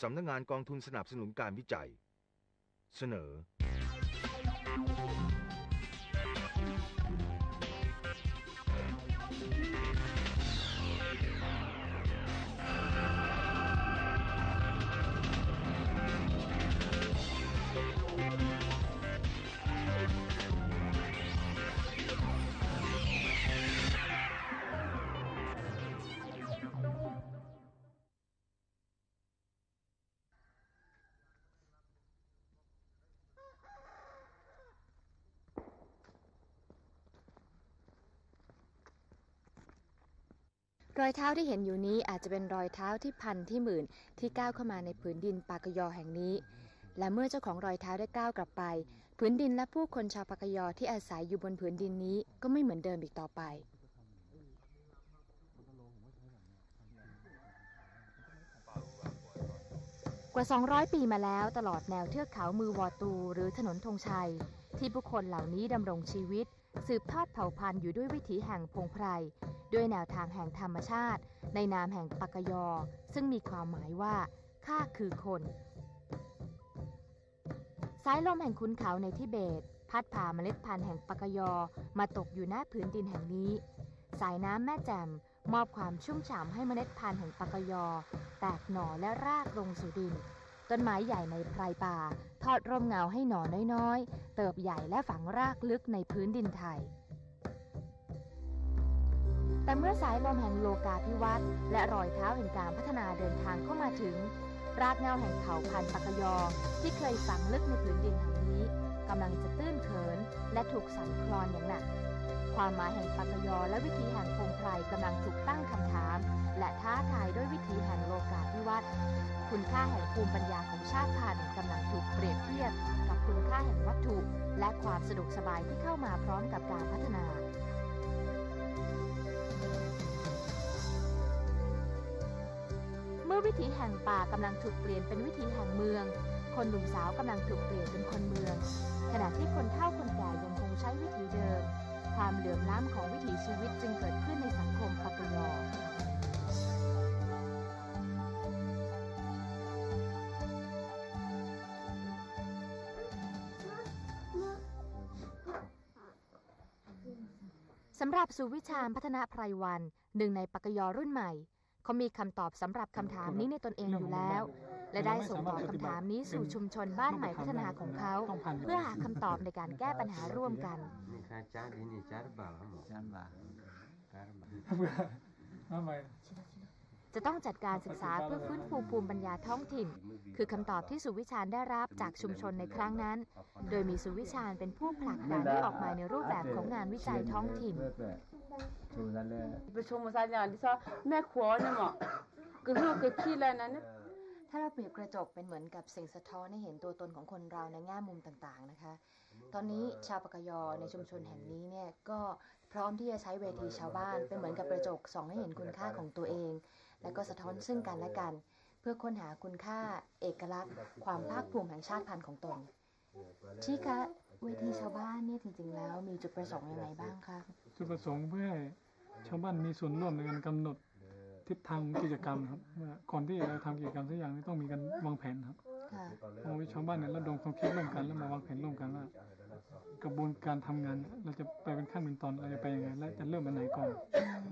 สำนักงงานกองทุนสนับสนุนการวิจัย เสนอ รอยเท้าที่เห็นอยู่นี้อาจจะเป็นรอยเท้าที่พันที่หมื่นที่ก้าวเข้ามาในผืนดินปากยอแห่งนี้ และเมื่อเจ้าของรอยเท้าได้ก้าวกลับไป ผืนดินและผู้คนชาวปากยอที่อาศัยอยู่บนผืนดินนี้ก็ไม่เหมือนเดิมอีกต่อไป กว่า 200 ปีมาแล้วตลอดแนวเทือกเขามือวอตู หรือถนนธงชัย ที่ผู้คนเหล่านี้ดำรงชีวิต สืบทอดเผ่าพันธุ์อยู่ด้วยวิถีแห่งพงไพร ด้วยแนวทางแห่งธรรมชาติ ในนามแห่งปากยอ ซึ่งมีความหมายว่าข้าคือคน สายลมแห่งคุณเขาในทิเบต พัดพาเมล็ดพันธุ์แห่งปากยอมาตกอยู่หน้าผืนดินแห่งนี้ สายน้ำแม่แจ่มมอบความชุ่มฉ่ำให้เมล็ดพันธุ์แห่งปากยอ แตกหน่อและรากลงสู่ดิน ต้นไม้ใหญ่ในไพรป่า ทอดร่มเงาให้หนอนน้อยๆ เติบใหญ่และฝังรากลึกในพื้นดินไทย แต่เมื่อสายลมแห่งโลกาภิวัตน์และรอยเท้าแห่งการพัฒนาเดินทางเข้ามาถึง รากเงาแห่งเผ่าพันธุ์ปากยอ ที่เคยฝังลึกในผืนดินแห่งนี้กำลังจะตื้นเขินและถูกสั่นคลอนอย่างหนัก ความหมายแห่งปากยอและวิถีแห่งพงไพรกำลังถูกตั้งคำถาม และท้าทายด้วยวิถีแห่งโลกาภิวัตน์คุณค่าแห่งภูมิปัญญาของชาติพันธุ์กำลังถูกเปรียบเทียบ กับคุณค่าแห่งวัตถุ และความสะดวกสบายที่เข้ามาพร้อมกับการพัฒนาเมื่อวิถีแห่งป่ากำลังถูกเปลี่ยนเป็นวิถีแห่งเมือง คนหนุ่มสาวกำลังถูกเปลี่ยนเป็นคนเมือง ขณะที่คนเฒ่าคนแก่ยังคงใช้วิถีเดิม ความเหลื่อมล้ำของวิถีชีวิตจึงเกิดขึ้นในสังคมปากยอสำหรับสุวิชาญพัฒนาไพรวัน หนึ่งในปากยอรุ่นใหม่ เขามีคำตอบสำหรับคำถามนี้ในตนเองอยู่แล้ว และได้ส่งต่อคำถามนี้สู่ชุมชนบ้านใหม่พัฒนาของเขา เพื่อหาคำตอบในการแก้ปัญหาร่วมกัน นี่ค่ะจาน ini jar bal mo จานบา jar bal ทำไมจะต้องจัดการศึกษาเพื่อฟื้นฟูภูมิปัญญาท้องถิ่น คือคำตอบที่สุวิชาญได้รับจากชุมชนในครั้งนั้น โดยมีสุวิชาญเป็นผู้ผลักดันให้ออกมาในรูปแบบของงานวิจัยท้องถิ่นประชุมมาสัญญาณที่ซอแม่ขวเนี่ยหมอคือฮือคือขี้แล้วนะเนี่ย ถ้าเราเปรียบกระจกเป็นเหมือนกับสิ่งสะท้อนให้เห็นตัวตนของคนเราในแง่มุมต่างๆนะคะ ตอนนี้ชาวปากยอในชุมชนแห่งนี้เนี่ยก็พร้อมที่จะใช้เวทีชาวบ้าน เป็นเหมือนกับกระจกส่องให้เห็นคุณค่าของตัวเอง และก็สะท้อนซึ่งกันและกัน เพื่อค้นหาคุณค่า เอกลักษณ์ ความภาคภูมิแห่งชาติพันธุ์ของตนที่คะเวทีชาวบ้านเนี่ยจริงๆแล้วมีจุดประสงค์ยังไงบ้างคะจุดประสงค์เพื่อชาวบ้านมีส่วนร่วมในการกำหนด ทิศทางกิจกรรมครับว่าก่อนที่จะทำกิจกรรมสักอย่างนี้ต้องมีการวางแผนครับค่ะเอาไว้ชาวบ้านเนี่ยระดมความคิดร่วมกันแล้วมาวางแผนร่วมกันว่ากระบวนการทำงานเนี่ยเราจะไปเป็นขั้นเป็นตอนเราจะไปยังไงและจะเริ่มอันไหนก่อน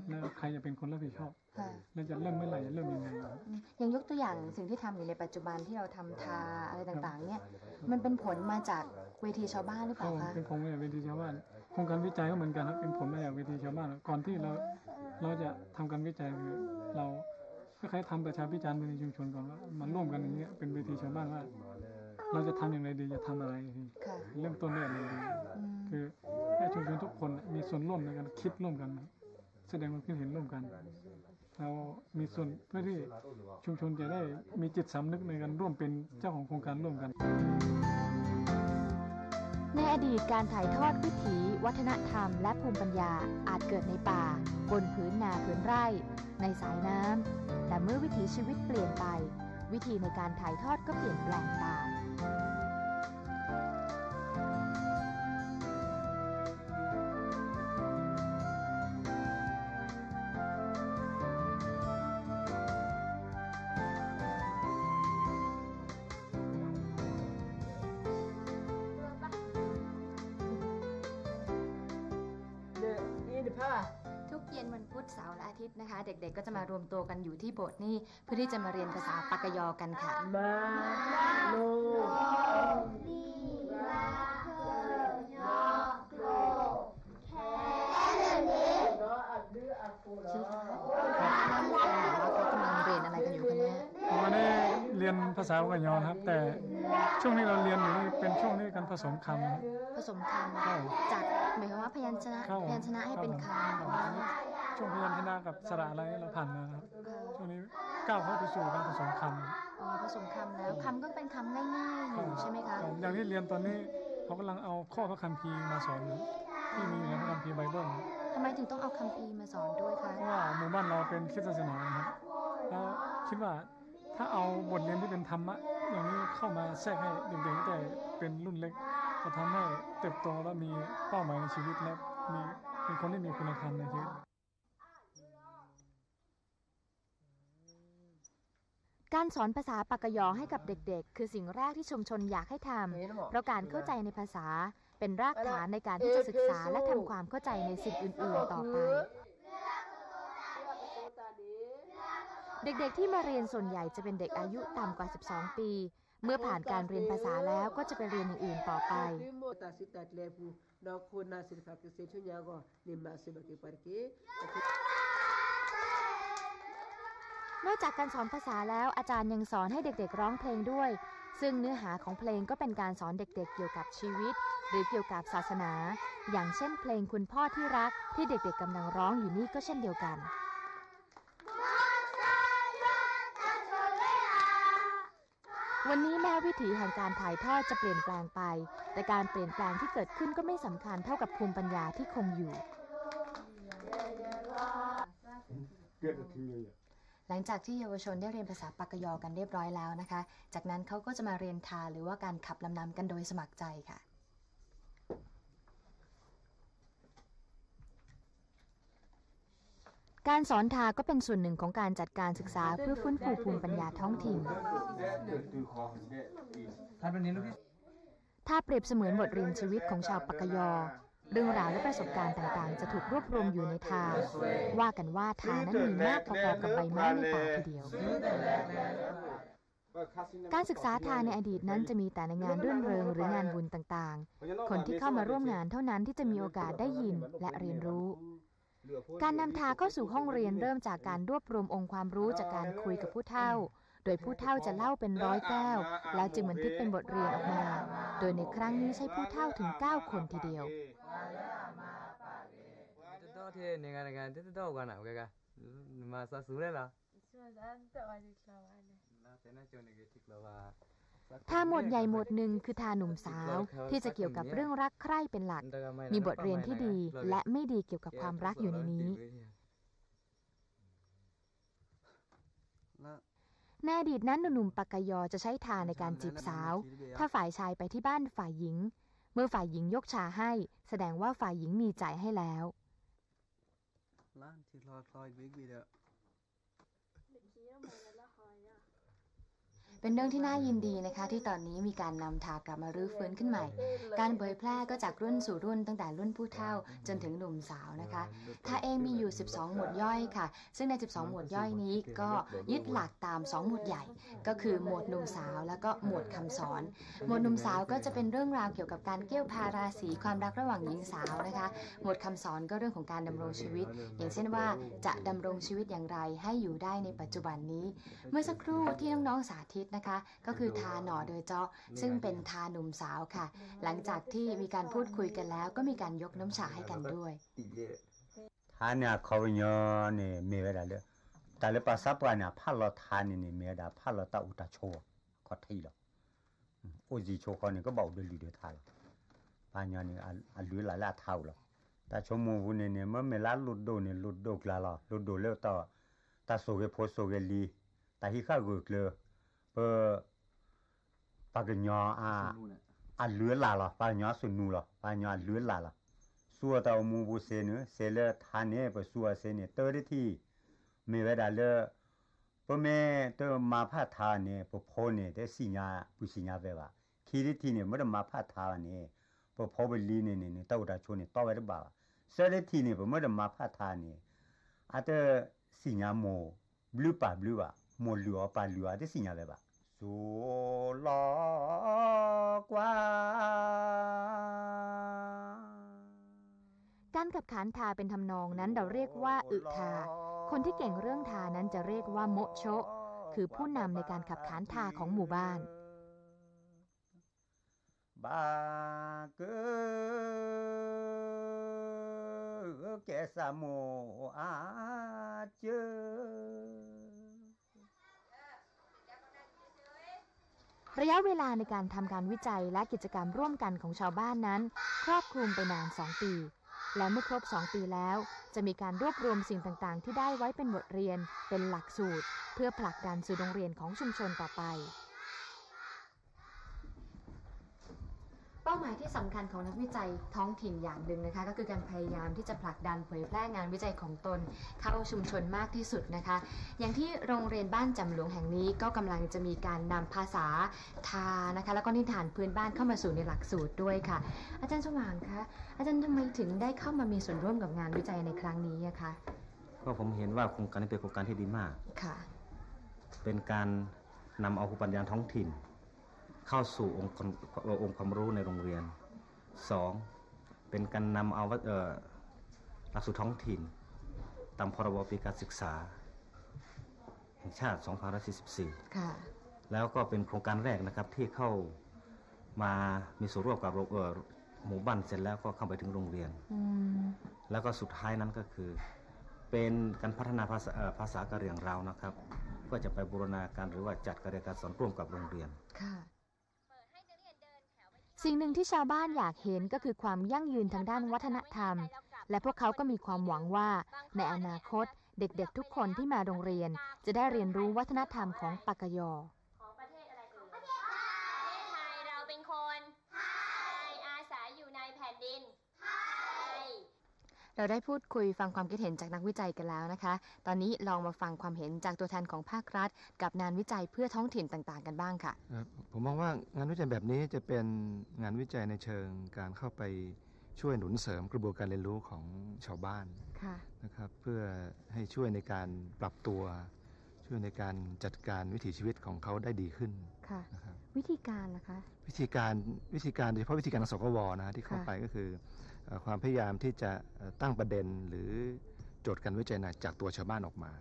แล้วใครจะเป็นคนรับผิดชอบค่ะแล้วจะเริ่มเมื่อไหร่จะเริ่มยังไงครับอืมอย่างยกตัวอย่างสิ่งที่ทำอยู่ในปัจจุบันที่เราทำทาอะไรต่างๆ เนี่ย มันเป็นผลมาจากเวทีชาวบ้านหรือเปก็ล่าคะเป็นผลมาจากเวทีชาวบ้านโครงการวิจัยก็เหมือนกันครับเป็นผลมาจากเวทีชาวบ้านก่อนที่เราเราจะทำการวิจัยคือเราคล้ายๆทำประชาพิจารณ์ภายในชุมชนก่อนว่ามันร่วมกันอย่างเงี้ยเป็นเวทีชาวบ้านว่า เราจะทำอย่างไรดีจะทำอะไรดีค่ะเริ่มต้นด้วยอะไรดีอืมคือให้ชุมชนทุกคนมีส่วนร่วมในการคิดร่วมกัน แสดงความคิดเห็นร่วมกันเรามีส่วนเพื่อที่ชุมชนจะได้มีจิตสำนึกในการร่วมเป็นเจ้าของโครงการร่วมกัน ในอดีตการถ่ายทอดวิถี วัฒนธรรม และภูมิปัญญาอาจเกิดในป่า บนพื้นนาพื้นไร่ ในสายน้ำแต่เมื่อวิถีชีวิตเปลี่ยนไป วิธีในการถ่ายทอดก็เปลี่ยนแปลงตาม ทิตย์นะคะ เด็กๆก็จะมารวมตัวกันอยู่ที่โบสถ์นี่เพื่อที่จะมาเรียนภาษาปากยอกันค่ะมาโลชื่อค่ะว่าเขากำลังเรียนอะไรกันอยู่คะเนี่ยผมก็ได้เรียนภาษาปากยอนะครับ แต่ ช่วงนี้เราเรียนอยู่นี่เป็นช่วงที่การผสมคำครับผสมคใช่ำจากหมายความว่าพยัญชนะครับผมพยัญชนะให้เป็นครับคำผมแบบนี้ช่วงพยัญชนะกับสระอะไรเราผ่านมานะครับช่วงนี้ก้าวเข้าไปสู่การผสมคำอ๋อผสมคำแล้วคำก็เป็นคำง่ายๆอยู่ใช่ไหมคะอย่างที่เรียนตอนนี้เขากำลังเอาข้อพระคัมภีร์มาสอนอยู่ที่มีอยู่ในพระคัมภีร์ไบเบิลทำไมถึงต้องเอาคัมภีร์มาสอนด้วยคะเพราะว่าหมู่บ้านเราเป็นคริสตศาสนานะครับแล้วคิดว่าถ้าเอาบทเรียนที่เป็นธรรมะ อย่างนี้เข้ามาแทรกให้เด็กๆตั้งแต่เป็นรุ่นเล็กจะทำให้เติบโตและมีเป้าหมายในชีวิตและมีเป็นคนที่มีคุณธรรมในชีวิตการสอนภาษาปากยอให้กับเด็กๆ คือสิ่งแรกที่ชุมชนอยากให้ทำเพราะการเข้าใจในภาษาเป็นรากฐานในการที่จะศึกษาและทำความเข้าใจในสิ่งอื่นๆต่อไป เด็กๆที่มาเรียนส่วนใหญ่จะเป็นเด็กอายุต่ำกว่า 12 ปี เมื่อผ่านการเรียนภาษาแล้วก็จะไปเรียนอย่างอื่นต่อไป นอกจากการสอนภาษาแล้วอาจารย์ยังสอนให้เด็กๆร้องเพลงด้วย ซึ่งเนื้อหาของเพลงก็เป็นการสอนเด็กๆ เกี่ยวกับชีวิต หรือเกี่ยวกับศาสนา อย่างเช่นเพลงคุณพ่อที่รักที่เด็กๆกำลังร้องอยู่นี่ก็เช่นเดียวกัน วันนี้แม้วิถีแห่งการถ่ายทอดจะเปลี่ยนแปลงไป แต่การเปลี่ยนแปลงที่เกิดขึ้นก็ไม่สำคัญเท่ากับภูมิปัญญาที่คงอยู่หลังจากที่เยาวชนได้เรียนภาษาปากยอกันเรียบร้อยแล้วนะคะ จากนั้นเขาก็จะมาเรียนทาหรือว่าการขับลำนำกันโดยสมัครใจค่ะ การสอนทาก็เป็นส่วนหนึ่งของการจัดการศึกษาเพื่อฟื้นฟูภูมิปัญญาท้องถิ่นถ้าเปรียบเสมือนบทเรียนชีวิตของชาวปากยอ เรื่องราวและประสบการณ์ต่างๆ จะถูกรวบรวมอยู่ในทาว่ากันว่าทานั้นมีมากพอๆกับใบไม้ในป่าทีเดียวการศึกษาทาในอดีตนั้นจะมีแต่ในงานรื่นเริงหรืองานบุญต่างๆ คนที่เข้ามาร่วมงานเท่านั้นที่จะมีโอกาสได้ยินและเรียนรู้ การนำทางเข้าสู่ห้องเรียนเริ่มจากการรวบรวมองค์ความรู้จากการคุยกับผู้เฒ่า โดยผู้เฒ่าจะเล่าเป็นร้อยแก้ว แล้วจึงบันทึกเป็นบทเรียนออกมา โดยในครั้งนี้ใช้ผู้เฒ่าถึง 9 คนทีเดียวมาสูเลยล่ะ ท่าหมดใหญ่หมดหนึ่งคือท่าหนุ่มสาว ที่จะเกี่ยวกับเรื่องรักใคร่เป็นหลัก มีบทเรียนที่ดีและไม่ดีเกี่ยวกับความรักอยู่ในนี้ในอดีตนั้นหนุ่มปักกยอจะใช้ทาในการจีบสาว ถ้าฝ่ายชายไปที่บ้านฝ่ายหญิง เมื่อฝ่ายหญิงยกชาให้ แสดงว่าฝ่ายหญิงมีใจให้แล้ว เป็นเรื่องที่น่ายินดีนะคะ ที่ตอนนี้มีการนำทากลับมารื้อฟื้นขึ้นใหม่ การเผยแพร่ก็จากรุ่นสู่รุ่นตั้งแต่รุ่นผู้เฒ่าจนถึงหนุ่มสาวนะคะทาเองมีอยู่ 12 หมวดย่อยค่ะ ซึ่งใน 12 หมวดย่อยนี้ก็ยึดหลักตาม 2 หมวดใหญ่ ก็คือหมวดหนุ่มสาว แล้วก็หมวดคำสอน หมวดหนุ่มสาวก็จะเป็นเรื่องราวเกี่ยวกับการเกี่ยวพาราสีความรักระหว่างหญิงสาวนะคะ หมวดคำสอนก็เรื่องของการดำรงชีวิต อย่างเช่นว่าจะดำรงชีวิตอย่างไรให้อยู่ได้ในปัจจุบันนี้ เมื่อสักครู่ที่น้องๆสาธิตะคะ ก็คือทาหน่อโดยเจาะซึ่งเป็นทาหนุ่มสาวค่ะ หลังจากที่มีการพูดคุยกันแล้ว ก็มีการยกน้ำชาให้กันด้วยทาเนี่ยเขาเนาะนเมื่อลาเลยแต่เรลปาซับกันเนี่ยพัลลทานนี่มื่อลาพัลลตาอุตาโชก็ที่หอโอจีโชคขนี่ก็บอกด้วยลีเดียทาลยปัญญานี่อันลุยหลายหลายเท่าหรอแต่ชมูวุเนี่ยเมื่ยมันไม่ละลุดดูเนี่ยลุดดูกล้าหรอลุดดูแล้ยวต่อตาโซเกโพโซเกลีแต่ที่ข้าเกิกเลย ပပကညောအာအလွေလာလားပညာဆွနူလားပညာလွေလာလားสัวตาวมูบุเซนเซเลทานเนปสัวเซนเตอร์ที่มีเวลาเลပမေတမဖတ်ထားနေပဖို့နေတဲ့စီညာပူစီညာပဲပါခီရတိနေမရမဖတ်ထားနေပဖို့ပလီနေနေတောက်တာချိုးနေတော့ရပါပါဆရတိနေပမရမဖတ်ထားနေအတစီညာမိုဘလူးပါဘလူးပါမိုလူောပါလူောတဲ့စီညာပဲပါ โซลอกว่า การขับขานทาเป็นทำนองนั้นเราเรียกว่าอึทา คนที่เก่งเรื่องทานั้นจะเรียกว่าโมโชะ คือผู้นำในการขับขานทาของหมู่บ้านบาเกแกสามโมอาเจ ระยะเวลาในการทำการวิจัยและกิจกรรมร่วมกันของชาวบ้านนั้น ครอบคลุมไปนาน 2 ปี และเมื่อครบ 2 ปีแล้ว จะมีการรวบรวมสิ่งต่างๆ ที่ได้ไว้เป็นบทเรียน เป็นหลักสูตร เพื่อผลักดันสู่โรงเรียนของชุมชนต่อไป เป้าหมายที่สำคัญของนักวิจัยท้องถิ่นอย่างหนึ่งนะคะ ก็คือการพยายามที่จะผลักดันเผยแพร่งานวิจัยของตน เข้าชุมชนมากที่สุดนะคะ อย่างที่โรงเรียนบ้านจำหลวงแห่งนี้ก็กำลังจะมีการนำภาษาทานะคะ แล้วก็นิทานพื้นบ้านเข้ามาสู่ในหลักสูตรด้วยค่ะ อาจารย์สว่างคะอาจารย์ทำไมถึงได้เข้ามามีส่วนร่วมกับงานวิจัยในครั้งนี้อะคะก็ผมเห็นว่าโครงการนี้เป็นโครงการที่ดีมากค่ะ เป็นการนำเอาภูมิปัญญาท้องถิ่น เข้าสู่องค์ความเอ่อองค์ความรู้ในโรงเรียนสองเป็นการนำเอาวัตเอ่อหลักสูตรท้องถิ่น ตามพรบปีการศึกษา แห่งชาติ 2544ค่ะแล้วก็เป็นโครงการแรกนะครับที่เข้ามามีส่วนร่วมกับโรงเอ่อหมู่บ้านเสร็จแล้วก็เข้าไปถึงโรงเรียนอืมแล้วก็สุดท้ายนั้นก็คือ เป็นการพัฒนาภาษาเอ่อภาษากะเหรี่ยงเรานะครับ ก็จะไปบูรณาการหรือว่าจัดการเรียนการสอนร่วมกับโรงเรียนค่ะ สิ่งหนึ่งที่ชาวบ้านอยากเห็นก็คือความยั่งยืนทางด้านวัฒนธรรม และพวกเขาก็มีความหวังว่า ในอนาคต เด็กๆทุกคนที่มาโรงเรียน จะได้เรียนรู้วัฒนธรรมของปากกยอ ของประเทศอะไรเอ่ยประเทศไทยเราเป็นคนไทยอาศัยอยู่ในแผ่นดินไทย เราได้พูดคุยฟังความคิดเห็นจากนักวิจัยกันแล้วนะคะ ตอนนี้ลองมาฟังความเห็นจากตัวแทนของภาครัฐ กับงานวิจัยเพื่อท้องถิ่นต่าง ๆ กันบ้างค่ะเอ่อผมมองว่างานวิจัยแบบนี้จะเป็นงานวิจัยในเชิงการเข้าไปช่วยหนุนเสริมกระบวนการเรียนรู้ของชาวบ้านค่ะนะครับ เพื่อให้ช่วยในการปรับตัว ช่วยในการจัดการวิถีชีวิตของเขาได้ดีขึ้นค่ะนะครับวิธีการล่ะคะ วิธีการวิธีการโดยเฉพาะวิธีการของสกวนะฮะที่เข้าค่ะไปก็คือเอ่อ ความพยายามที่จะเอ่อตั้งประเด็นหรือโจทย์การวิจัยนะจากตัวชาวบ้านออกมา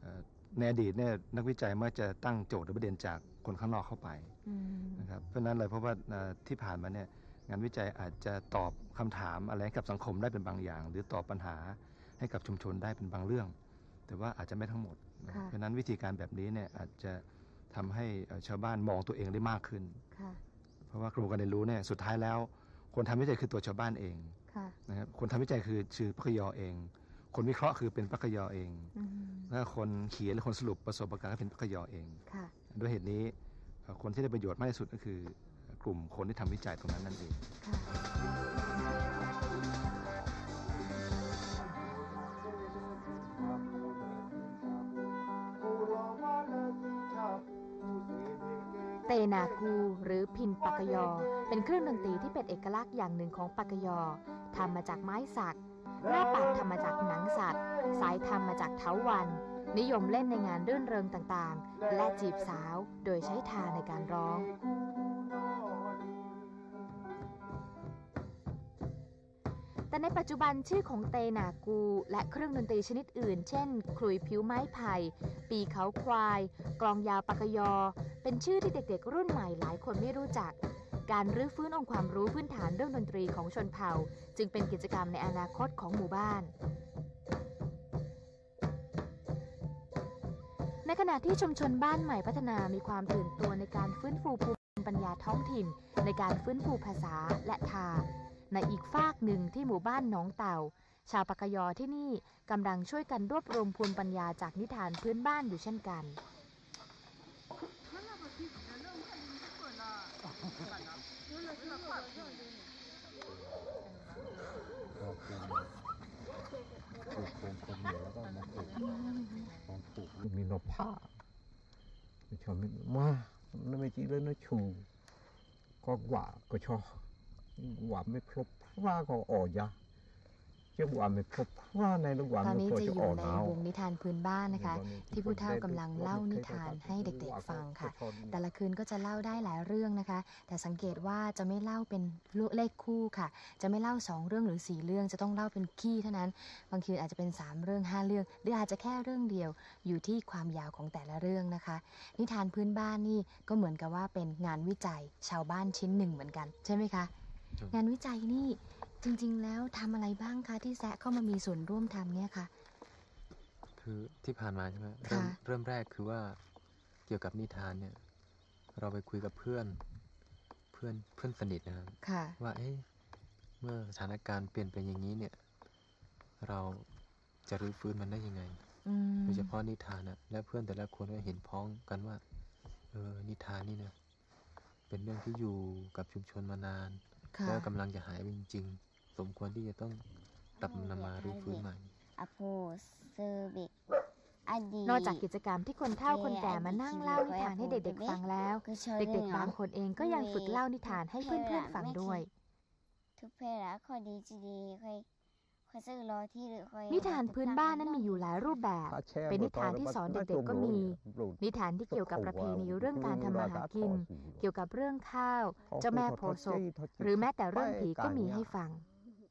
เอ่อในอดีตเนี่ยนักวิจัยมักจะตั้งโจทย์หรือประเด็นจากคนข้างนอกเข้าไปอืมนะครับเพราะฉะนั้นเลยเพราะว่าเอ่อที่ผ่านมาเนี่ยงานวิจัยอาจจะตอบคำถามอะไรให้กับสังคมได้เป็นบางอย่าง หรือตอบปัญหาให้กับชุมชนได้เป็นบางเรื่อง แต่ว่าอาจจะไม่ทั้งหมดนะค่ะเพราะฉะนั้นวิธีการแบบนี้เนี่ยอาจจะทำให้เอ่อชาวบ้านมองตัวเองได้มากขึ้นค่ะเพราะว่ากระบวนการเรียนรู้เนี่ยสุดท้ายแล้ว คนทำวิจัยคือตัวชาวบ้านเองค่ะนะครับคนทำวิจัยคือชื่อปักยอเอง คนวิเคราะห์คือเป็นปักยอเองอืมแล้วคนเขียนหรือคนสรุปประสบการณ์ก็เป็นปักยอเองค่ะด้วยเหตุนี้เอ่อคนที่ได้ประโยชน์มากที่สุดก็คือกลุ่มคนที่ทำวิจัยตรงนั้นนั่นเอง เตนากูหรือพินปากกยอ เป็นเครื่องดนตรีที่เป็นเอกลักษณ์อย่างหนึ่งของปากกยอทำมาจากไม้สัก หน้าปัดทำมาจากหนังสัตว์ สายทำมาจากเถาวัน นิยมเล่นในงานรื่นเริงต่างๆ และจีบสาวโดยใช้ทาในการร้อง แต่ในปัจจุบันชื่อของเตนากู และเครื่องดนตรีชนิดอื่น เช่นขลุยผิวไม้ไผ่ ปีเขาควาย กลองยาวปากกยอ เป็นชื่อที่เด็กๆ รุ่นใหม่หลายคนไม่รู้จัก การรื้อฟื้นองค์ความรู้พื้นฐานเรื่องดนตรีของชนเผ่า จึงเป็นกิจกรรมในอนาคตของหมู่บ้านในขณะที่ชุมชนบ้านใหม่พัฒนามีความตื่นตัวในการฟื้นฟูภูมิปัญญาท้องถิ่น ในการฟื้นฟูภาษาและทา ในอีกฝากหนึ่งที่หมู่บ้านหนองเต่า ชาวปากยอที่นี่กำลังช่วยกันรวบรวมภูมิปัญญาจากนิทานพื้นบ้านอยู่เช่นกัน ก็เป็นปลูกโคมคนเหนือแล้วก็มาปลูกมาปลูกมีนกผ้าชอบมีมา nó mới chỉ lên nó chù có quả có cho quả mới khóc ra có ổ ra chứ quả mình phục quá này nó quả ตอน mình นี้ phục จะอ cho ยู่ ổn ใน nào วงนิทานพื้นบ้านนะคะ ที่ผู้เฒ่ากำลังเล่านิทานให้เด็กๆฟังค่ะ แต่ละคืนก็จะเล่าได้หลายเรื่องนะคะ แต่สังเกตว่าจะไม่เล่าเป็นเลขคู่ค่ะ จะไม่เล่าสองเรื่องหรือสี่เรื่องจะต้องเล่าเป็นขี้เท่านั้น บางคืนอาจจะเป็นสามเรื่องห้าเรื่อง หรืออาจจะแค่เรื่องเดียวอยู่ที่ความยาวของแต่ละเรื่องนะคะ นิทานพื้นบ้านนี่ก็เหมือนกับว่าเป็นงานวิจัยชาวบ้านชิ้นหนึ่งเหมือนกัน ใช่ไหมคะ งานวิจัยนี่จริง ๆ แล้วทำอะไรบ้างคะที่แซะเข้ามามีส่วนร่วมทำเนี่ยค่ะ คือที่ผ่านมาใช่ไหมค่ะเริ่มเริ่มแรกคือว่าเกี่ยวกับนิทานเนี่ย เราไปคุยกับเพื่อนเพื่อนเพื่อนสนิทนะครับค่ะว่าเอ๊ะเมื่อสถานการณ์เปลี่ยนไปอย่างนี้เนี่ย เราจะรื้อฟื้นมันได้ยังไงอืมโดยเฉพาะนิทานนะและเพื่อนแต่ละคนก็เห็นพ้องกันว่า เออนิทานนี่เนี่ยเป็นเรื่องที่อยู่กับชุมชนมานาน ค่ะแล้วกำลังจะหายไปจริงๆ สมควรที่จะต้องกลับนำมารื้อฟื้นใหม่ อโพเซอร์บิกอดีตนอกจากกิจกรรมที่คนเฒ่าคนแก่มานั่งเล่านิทานให้เด็กๆฟังแล้ว เด็กๆบางคนเองก็ยังฝึกเล่านิทานให้เพื่อนๆฟังด้วยทุกเพลละคอยดีจีดีคอย นิทานพื้นบ้านนั้นมีอยู่หลายรูปแบบ เป็นนิทานที่สอนเด็กๆก็มี นิทานที่เกี่ยวกับประเพณีเรื่องการทำมาหากิน เกี่ยวกับเรื่องข้าว เจ้าแม่โพธิ์ศพหรือแม้แต่เรื่องผีก็มีให้ฟัง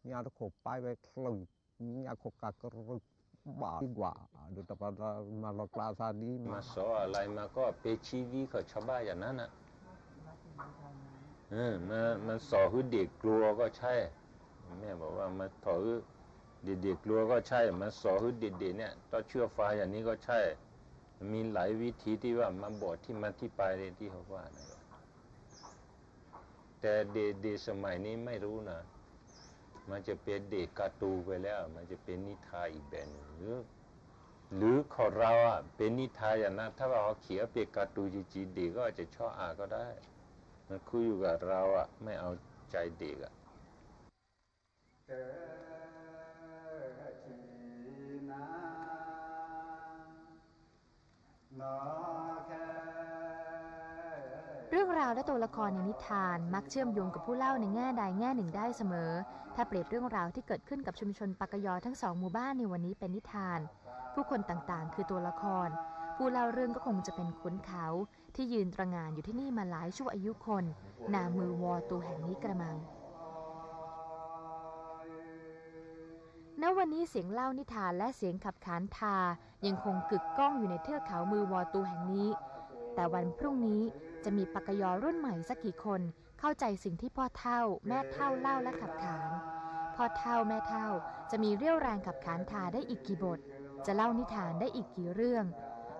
nhà nó khổ bay về lừng nhà khổ cả cái rực bảo đi quả được tập ra mà lọt ra ra đi มา mà สอนอะไรมาก็ไปชีวิตของชาวบ้านอย่างนั้นอะเออมามันสอนให้เด็กกลัวก็ใช่ แม่บอกว่ามาถอยเด็กๆกลัวก็ใช่มาสอนให้เด็กๆเนี่ยต้องเชื่อฟ้าอย่างนี้ก็ใช่ มีหลายวิธีที่ว่ามาบอกที่มาที่ไปเลยที่เขาว่านะแต่เด็กๆสมัยนี้ไม่รู้นะ มันจะเป็นเด็กการ์ตูไปแล้ว มันจะเป็นนิทานอีกแบบหนึ่งหรือหรือของเราอะเป็นนิทานอย่างนั้นถ้าเขาเขียนเป็นการ์ตูนจริงๆเด็กก็อาจจะชอบอ่านก็ได้ มันคุยอยู่กับเราอะไม่เอาใจเด็กอะ เรื่องราวและตัวละครในนิทานมักเชื่อมโยงกับผู้เล่าในแง่ใดแง่หนึ่งได้เสมอ ถ้าเปรียบเรื่องราวที่เกิดขึ้นกับชุมชนปากยอทั้งสองหมู่บ้านในวันนี้เป็นนิทาน ผู้คนต่างๆ คือตัวละคร ผู้เล่าเรื่องก็คงจะเป็นขุนเขา ที่ยืนตระงานอยู่ที่นี่มาหลายชั่วอายุคน นามือวอตูแห่งนี้กระมัง วันนี้เสียงเล่านิทานและเสียงขับขานทา ยังคงกึกก้องอยู่ในเทือกเขามือวอตูแห่งนี้ แต่วันพรุ่งนี้จะมีปักกยอรุ่นใหม่สักกี่คนเข้าใจสิ่งที่พ่อเท่า แม่เท่าเล่าและขับขาน พ่อเท่าแม่เท่าจะมีเรี่ยวแรงขับขานทาได้อีกกี่บท จะเล่านิทานได้อีกกี่เรื่อง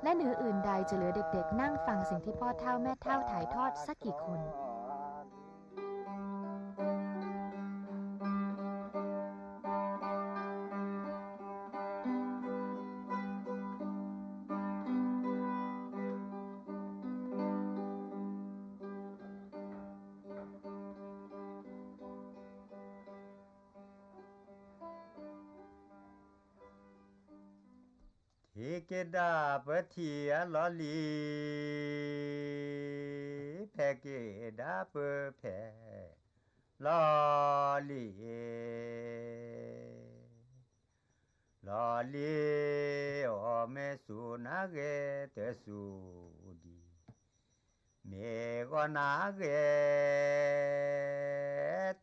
และเหนืออื่นใดจะเหลือเด็กๆ นั่งฟังสิ่งที่พ่อเท่าแม่เท่าถ่ายทอดสักกี่คน ikeda pati lali pekeda pe lali lali ome sunage tesudi mego nage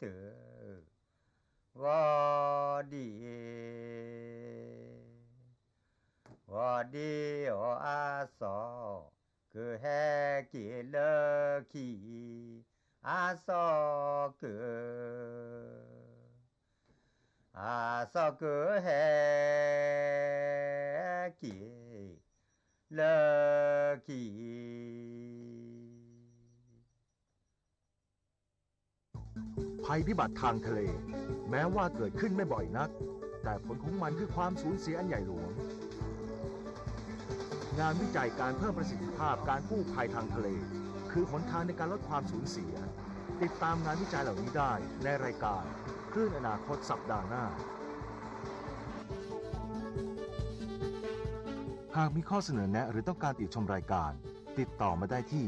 te godi 我的我阿嫂，个还给了去，阿嫂个，阿嫂个还给了去。 ภัยพิบัติทางทะเล แม้ว่าเกิดขึ้นไม่บ่อยนัก แต่ผลของมันคือความสูญเสียอันใหญ่หลวง งานวิจัยการเพิ่มประสิทธิภาพการกู้ภัยทางทะเล คือหนทางในการลดความสูญเสีย ติดตามงานวิจัยเหล่านี้ได้ในรายการคลื่นอนาคตสัปดาห์หน้า หากมีข้อเสนอแนะหรือต้องการติดชมรายการ ติดต่อมาได้ที่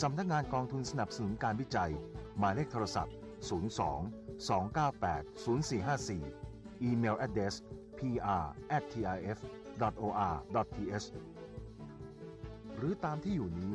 สำนักงานกองทุนสนับสนุนการวิจัย หมายเลขโทรศัพท์ 02 298 0454 อีเมล address pr@tif.or.th หรือตามที่อยู่นี้